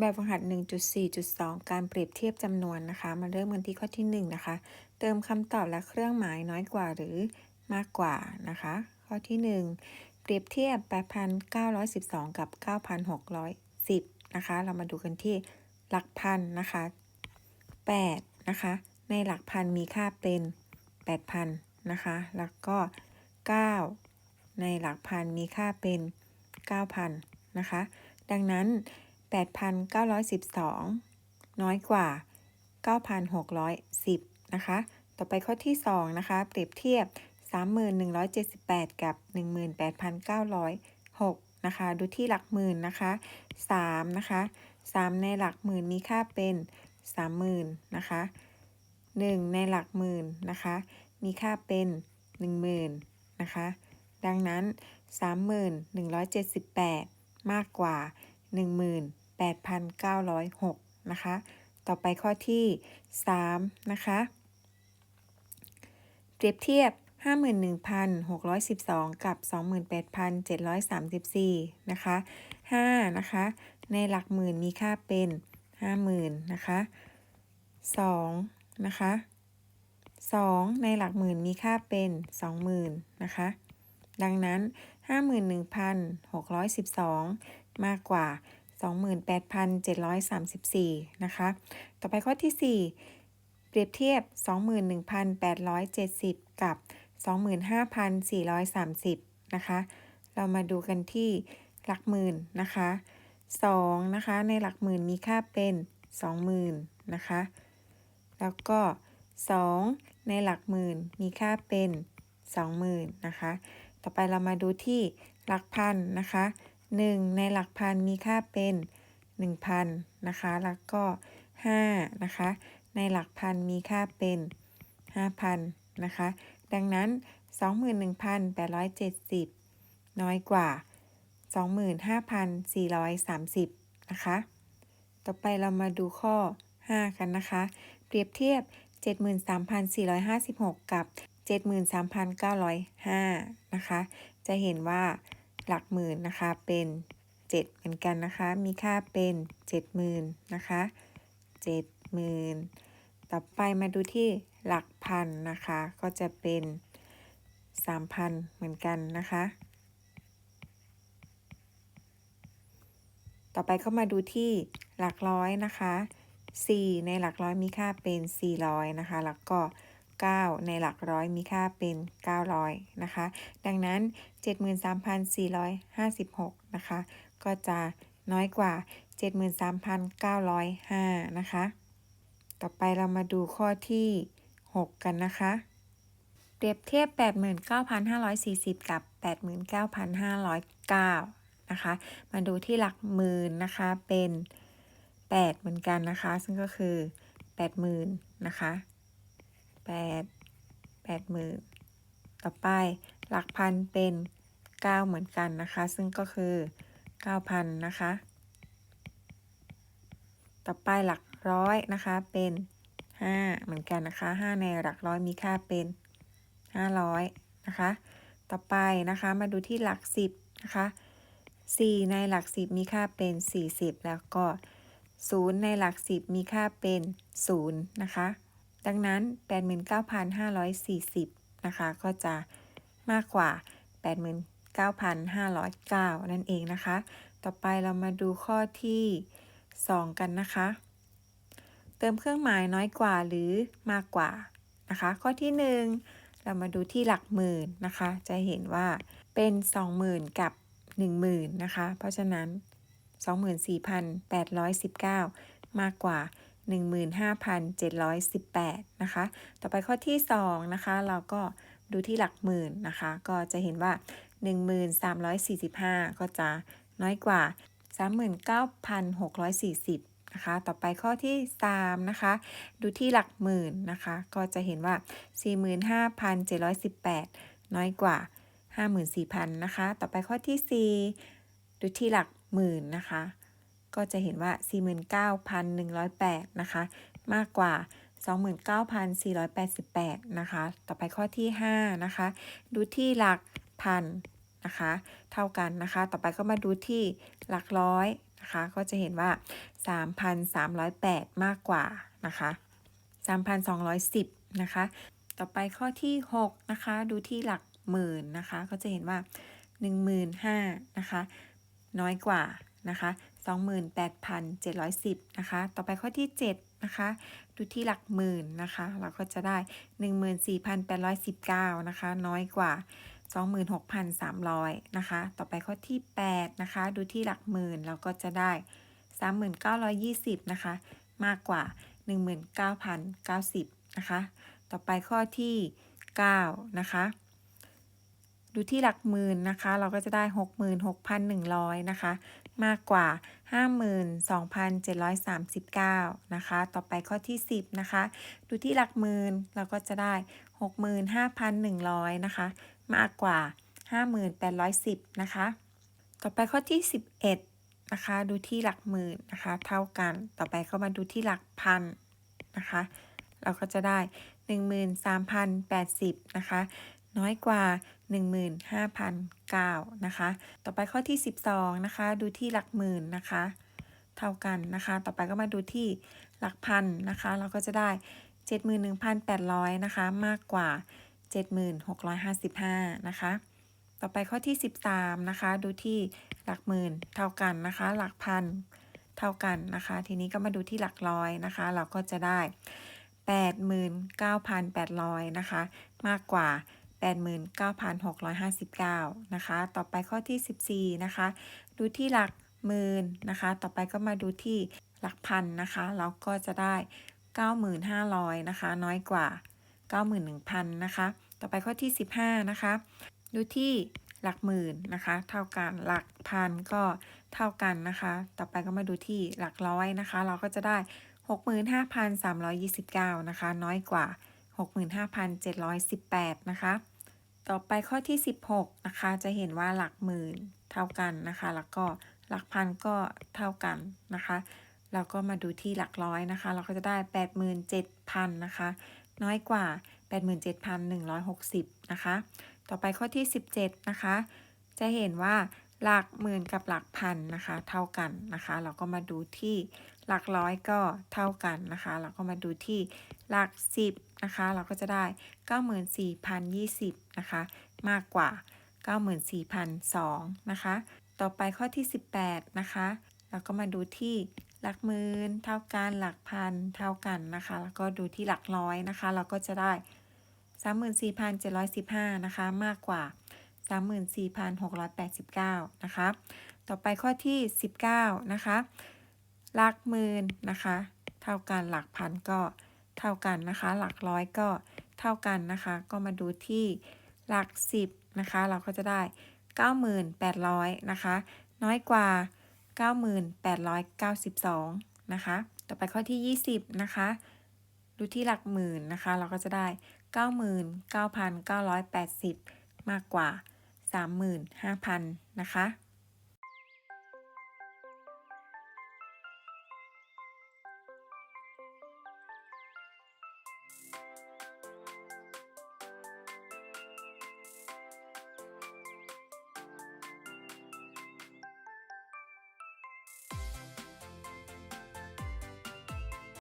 แบบฝึกหัด 1.4.2 การเปรียบเทียบจำนวนนะคะ มาเริ่มกันที่ข้อที่ 1 นะคะ เติมคำตอบและเครื่องหมายน้อยกว่าหรือมากกว่านะคะ ข้อที่ 1 เปรียบเทียบ 8,912 กับ 9,610 นะคะ เรามาดูกันที่หลักพันนะคะ 8 นะคะ ในหลักพันมีค่าเป็น 8,000 นะคะ แล้วก็ 9 ในหลักพันมีค่าเป็น 9,000 นะคะ ดังนั้น 8,912 น้อยกว่า 9,610 นะคะ ต่อไปข้อที่ 2 นะคะ เปรียบเทียบ 3,178 กับ 18,906 นะคะ ดูที่หลักหมื่นนะคะ 3 นะคะ 3 ในหลักหมื่นมีค่าเป็น 30,000 นะคะ 1 ในหลักหมื่นนะคะ มีค่าเป็น 10,000 นะคะ ดังนั้น 3178 มากกว่า 10,000 8,906 นะคะ ต่อไปข้อที่ 3 นะคะ เปรียบเทียบ 51,612 กับ 28,734 นะคะ 5 นะคะ ในหลักหมื่นมีค่าเป็น 50,000 นะคะ 2 นะคะ 2 ในหลักหมื่นมีค่าเป็น 20,000 นะคะ ดังนั้น 51,612 มากกว่า 28,734 นะคะ ต่อไปข้อที่ 4 เปรียบเทียบ 21,870 กับ 25,430 นะคะ เรามาดูกันที่หลักหมื่นนะคะ2นะคะ ในหลักหมื่นมีค่าเป็น 20,000 นะคะ แล้วก็ 2 ในหลักหมื่นมีค่าเป็น 20,000 นะคะ ต่อไปเรามาดูที่หลักพันนะคะ 1 ในหลักพันมีค่าเป็น 1,000 นะคะ แล้วก็ 5 นะคะ ในหลักพันมีค่าเป็น 5,000 นะคะ ดังนั้น 21,870 น้อยกว่า 25,430 นะคะ ต่อไปเรามาดูข้อ 5 กันนะคะ เปรียบเทียบ 73,456 กับ 73,905 นะคะ จะเห็นว่า หลักหมื่นนะคะเป็น 7 เหมือนกันนะคะ มีค่าเป็น 70,000นะคะ70,000 ต่อไปมาดูที่หลักพันนะคะ ก็จะเป็น 3,000 เหมือนกันนะคะ ต่อไปก็มาดูที่หลักร้อยนะคะ 4 ในหลักร้อยมีค่าเป็น 400 นะคะ แล้วก็ 9 ในหลักร้อยมีค่าเป็น 900 นะคะ ดังนั้น 73,456 นะคะ ก็จะน้อยกว่า 73,905 นะคะ ต่อไปเรามาดูข้อที่ 6 กันนะคะ เปรียบเทียบ 89,540 กับ 89,509 นะคะ มาดูที่หลักหมื่นนะคะเป็น 8 เหมือนกันนะคะ ซึ่งก็คือ 80,000 นะคะ 8 80,000ต่อไปหลักพันเป็น9เหมือนกันนะคะ ซึ่งก็คือ9,000นะคะ ต่อไปหลักร้อยนะคะเป็น5เหมือนกันนะคะ5ในหลักร้อยมีค่าเป็น500นะคะ ต่อไปนะคะมาดูที่หลัก10นะคะ4ในหลัก10มีค่าเป็น40แล้วก็0ในหลัก10มีค่าเป็น0นะคะ ดังนั้น 89,540 นะคะ ก็จะมากกว่า 89,509 นั่นเองนะคะ ต่อไปเรามาดูข้อที่ 2 กันนะคะ เติมเครื่องหมายน้อยกว่าหรือมากกว่านะคะ ข้อที่ 1 เรามาดูที่หลักหมื่นนะคะ จะเห็นว่าเป็น 20,000 กับ 10,000 นะคะ เพราะฉะนั้น 24,819 มากกว่า 15,718 นะคะ ต่อไปข้อที่ 2 นะคะ เราก็ดูที่หลักหมื่นนะคะ ก็จะเห็นว่า 1345 ก็จะน้อยกว่า 39,640 นะคะ ต่อไปข้อที่ 3 นะคะ ดูที่หลักหมื่นนะคะ ก็จะเห็นว่า 45,718 น้อยกว่า 54,000 นะคะ ต่อไปข้อที่ 4 ดูที่หลักหมื่นนะคะ ก็จะเห็นว่า 49,108 นะคะ มากกว่า 29,488 นะคะ ต่อไปข้อที่ 5 นะคะ ดูที่หลักพันนะคะ เท่ากันนะคะ ต่อไปก็มาดูที่หลักร้อยนะคะ ก็จะเห็นว่า 3,308 มากกว่านะคะ 3,210 นะคะ ต่อไปข้อที่ 6 นะคะ ดูที่หลักหมื่นนะคะ ก็จะเห็นว่า 15,000นะคะ น้อยกว่านะคะ 28,710นะคะ ต่อไปข้อที่ 7 นะคะ ดูที่หลักหมื่นนะคะ เราก็จะได้ 14,819 นะคะ น้อยกว่า 26,300 นะคะ ต่อไปข้อที่ 8 นะคะ ดูที่หลักหมื่น เราก็จะได้ 3920 นะคะ มากกว่า 19,090 นะคะ ต่อไปข้อที่ 9 นะคะดูที่หลักหมื่นนะคะ เราก็จะได้ 66,100 นะคะ มากกว่า 52,739 นะคะ ต่อไปข้อที่ 10 นะคะ ดูที่หลักหมื่นเราก็จะได้ 65,100 นะคะ มากกว่า 5810 นะคะ ต่อไปข้อที่ 11 นะคะ ดูที่หลักหมื่นนะคะ เท่ากัน ต่อไปก็มาดูที่หลักพันนะคะ เราก็จะได้ 13,080 นะคะ น้อยกว่า 15,009นะคะ ต่อไปข้อที่ 12นะคะ ดูที่หลักหมื่นนะคะ เท่ากันนะคะ ต่อไปก็มาดูที่หลักพันนะคะ เราก็จะได้ 71,800นะคะ มากกว่า 7655นะคะ ต่อไปข้อที่ 13นะคะ ดูที่หลักหมื่นเท่ากันนะคะ หลักพันเท่ากันนะคะ ทีนี้ก็มาดูที่หลักร้อยนะคะ เราก็จะได้ 89,800นะคะ มากกว่า 89,659 นะคะ ต่อไปข้อที่ 14 นะคะ ดูที่หลักหมื่นนะคะ ต่อไปก็มาดูที่หลักพันนะคะ เราก็จะได้ 9,500 นะคะ น้อยกว่า 91,000 นะคะ ต่อไปข้อที่ 15 นะคะ ดูที่หลักหมื่นนะคะ เท่ากันหลักพันก็เท่ากันนะคะ ต่อไปก็มาดูที่หลักร้อยนะคะ เราก็จะได้ 65,329 นะคะ น้อยกว่า 65,718 นะคะ ต่อไปข้อที่ 16 นะคะ จะเห็นว่าหลักหมื่นเท่ากันนะคะ แล้วก็หลักพันก็เท่ากันนะคะแล้วก็มาดูที่หลักร้อยนะคะ เราก็จะได้ 87,000นะคะ น้อยกว่า 87,160นะคะ ต่อไปข้อที่ 17 นะคะ จะเห็นว่า หลักหมื่นกับหลักพันนะคะ เท่ากันนะคะ เราก็มาดูที่หลักร้อยก็เท่ากันนะคะ เราก็มาดูที่หลักสิบนะคะ เราก็จะได้ 94,020นะคะ มากกว่า 94,002นะคะ ต่อไปข้อที่ 18นะคะ เราก็มาดูที่หลักหมื่นเท่ากันหลักพันเท่ากันนะคะ แล้วก็ดูที่หลักร้อยนะคะ เราก็จะได้ 34,715นะคะ มากกว่า 34,689 นะคะ ต่อไปข้อที่ 19 นะคะ หลักหมื่นนะคะ เท่ากันหลักพันก็เท่ากันนะคะ หลักร้อยก็เท่ากันนะคะ ก็มาดูที่หลักสิบนะคะ เราก็จะได้ 9,800 นะคะ น้อยกว่า 9,892 นะคะ ต่อไปข้อที่ 20 นะคะ ดูที่หลักหมื่นนะคะ เราก็จะได้ 99,980 มากกว่า 35,000 นะคะ